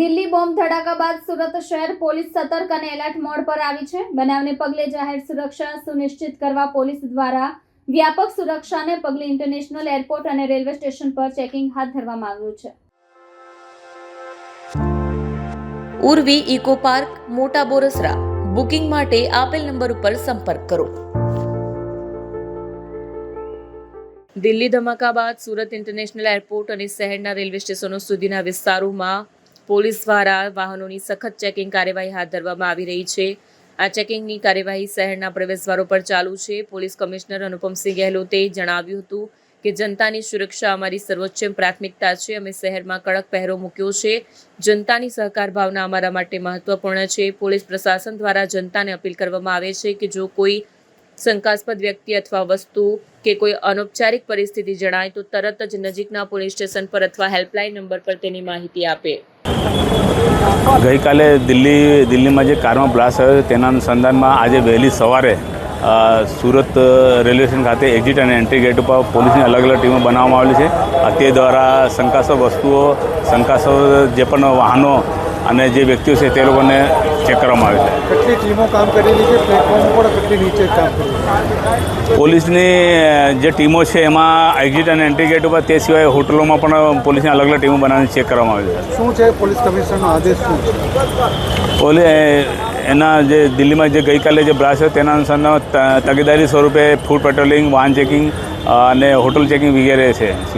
Delhi bomb ધડાકા બાદ સુરત શહેર police સતર્ક અને એલર્ટ મોડ પર આવી છે. બનાવને પગલે જાહેર સુરક્ષા સુનિશ્ચિત કરવા પોલીસ દ્વારા વ્યાપક સુરક્ષાને પગલે ઇન્ટરનેશનલ એરપોર્ટ અને રેલવે સ્ટેશન પર ચેકિંગ હાથ ધરવામાં આવ્યું છે. ઉર્વી ઇકો પાર્ક, મોટા બોરસરા. બુકિંગ માટે આપેલ નંબર ઉપર સંપર્ક કરો. દિલ્હી ધમાકા બાદ સુરત ઇન્ટરનેશનલ એરપોર્ટ અને શહેરના રેલવે સ્ટેશનો સુધીના વિસ્તારોમાં પોલીસ દ્વારા વાહનોની સખત ચેકિંગ કાર્યવાહી હાથ ધરવામાં આવી રહી છે. આ ચેકિંગની કાર્યવાહી શહેરના પ્રવેશદ્વારો પર ચાલુ છે. પોલીસ કમિશનર અનુપમસિંહ ગેહલોતે જણાવ્યું હતું કે, જનતાની સુરક્ષા અમારી સર્વોચ્ચ પ્રાથમિકતા છે. અમે શહેરમાં કડક પહેરો મૂક્યો છે. જનતાની સહકાર ભાવના અમારા માટે મહત્વપૂર્ણ છે. પોલીસ પ્રશાસન દ્વારા જનતાને અપીલ કરવામાં આવે છે કે, જો કોઈ શંકાસ્પદ વ્યક્તિ અથવા વસ્તુ કે કોઈ અનૌપચારિક પરિસ્થિતિ જણાય, તો તરત જ નજીકના પોલીસ સ્ટેશન પર અથવા હેલ્પલાઇન નંબર પર તેની માહિતી આપે. ગઈકાલે દિલ્હી, દિલ્હીમાં જે કારમાં બ્લાસ્ટ થયો તેના અનુસંધાનમાં આજે વહેલી સવારે સુરત રેલવે સ્ટેશન ખાતે એક્ઝિટ અને એન્ટ્રી ગેટ ઉપર પોલીસની અલગ અલગ ટીમો બનાવવામાં આવેલી છે. તે દ્વારા શંકાસ્પદ વસ્તુઓ, શંકાસ્પદ જે પણ વાહનો અને જે વ્યક્તિઓ છે તે લોકોને ચેક કરવામાં આવે છે. કેટલી ટીમો કામ કરેલી છે? પ્લેટફોર્મ ઉપર કેટલી નીચે કામ પોલીસની જે ટીમો છે એમાં એક્ઝિટ અને એન્ટ્રી ગેટ ઉપર તે સિવાય હોટલોમાં પણ પોલીસની અલગ અલગ ટીમો બનાવીને ચેક કરવામાં આવે છે. શું છે પોલીસ કમિશનરનો આદેશ શું છે? પોલીસ એના જે દિલ્હીમાં જે ગઈકાલે જે બ્રાસ હતો તેના અનુસારના તકેદારી સ્વરૂપે ફૂડ પેટ્રોલિંગ વાહન ચેકિંગ અને હોટલ ચેકિંગ વગેરે છે.